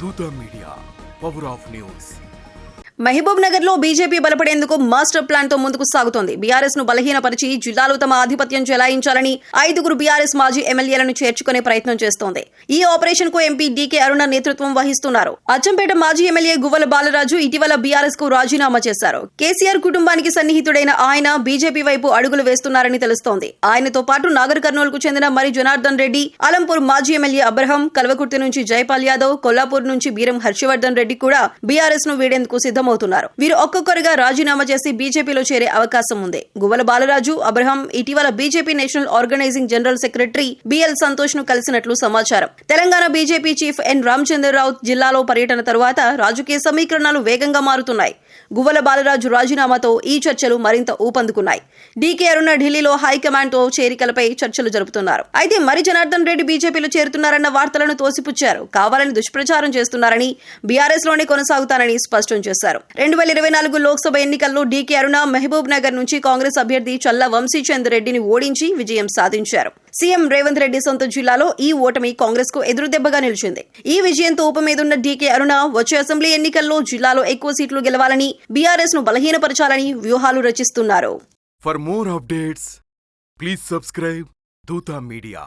Dootha media power of news Mahabub నగర్లో BJP బలపడేందుకు master ప్లాన్తో ముందుకు సాగుతోంది. బీఆర్ఎస్ను బలహీనపరిచి జిల్లాలో తమ ఆధిపత్యం చెలాయించాలని ఐదుగురు బీఆర్ఎస్ మాజీ ఎమ్మెల్యేలను చేర్చుకునే ప్రయత్నం చేస్తోంది. ఈ ఆపరేషన్కు ఎంపీ డీకే అరుణ నేతృత్వం వహిస్తున్నారు. అచ్చంపేట మాజీ ఎమ్మెల్యే గువ్వల బాలరాజు ఇటీవల బీఆర్ఎస్కు రాజీనామా చేశారు. కేసీఆర్ కుటుంబానికి సన్నిహితుడైన ఆయన బీజేపీ వైపు అడుగులు వేస్తున్నారని తెలుస్తోంది. ఆయనతో పాటు నాగర్ కర్నూలు కు చెందిన మరి జనార్దన్ రెడ్డి అలంపూర్ మాజీ ఎమ్మెల్యే అబ్రహం కల్వకుర్తి నుంచి జైపాల్ యాదవ్ కొల్లాపూర్ నుంచి బీరం హర్షవర్ధన్ రెడ్డి కూడా బీఆర్ఎస్ను వీడేందుకు సిద్దమవుతున్నారు వీరు ఒక్కొక్కరుగా రాజీనామా చేసి బీజేపీలో చేరే అవకాశం ఉంది. గువ్వల బాలరాజు అబ్రహం ఇటీవల BJP national organising general secretary B సంతోష్ను కలిసినట్లు సమాచారం. Telangana BJP chief N. Ramachandrarao జిల్లాలో పర్యటన తరువాత రాజకీయ సమీకరణాలు వేగంగా మారుతున్నాయి. గువ్వల బాలరాజు రాజీనామాతో ఈ చర్చలు మరింత ఊపందుకున్నాయి. డీకే అరుణ ఢిల్లీలో హైకమాండ్తో చేరికలపై చర్చలు జరుపుతున్నారు. అయితే మరి జనార్దన్ రెడ్డి బీజేపీలో చేరుతున్నారన్న వార్తలను తోసిపుచ్చారు. కావాలని దుష్ప్రచారం చేస్తున్నారని బీఆర్ఎస్లోనే కొనసాగుతానని స్పష్టం చేశారు. రెండు వేల ఇరవై నాలుగు లోక్సభ ఎన్నికల్లో డీకే అరుణ మహబూబ్ నగర్ నుంచి కాంగ్రెస్ అభ్యర్థి చల్ల వంశీచంద్ రెడ్డిని ఓడించి విజయం సాధించారు. సీఎం రేవంత్ రెడ్డి సొంత జిల్లాలో ఈ ఓటమి కాంగ్రెస్కు ఎదురుదెబ్బగా నిలిచింది. ఈ విజయంతో ఊపమీదున్న డీకే అరుణ వచ్చే అసెంబ్లీ ఎన్నికల్లో జిల్లాలో ఎక్కువ సీట్లు గెలవాలని బీఆర్ఎస్ను బలహీనపరచాలని వ్యూహాలు రచిస్తున్నారు. For more updates please subscribe Dootha media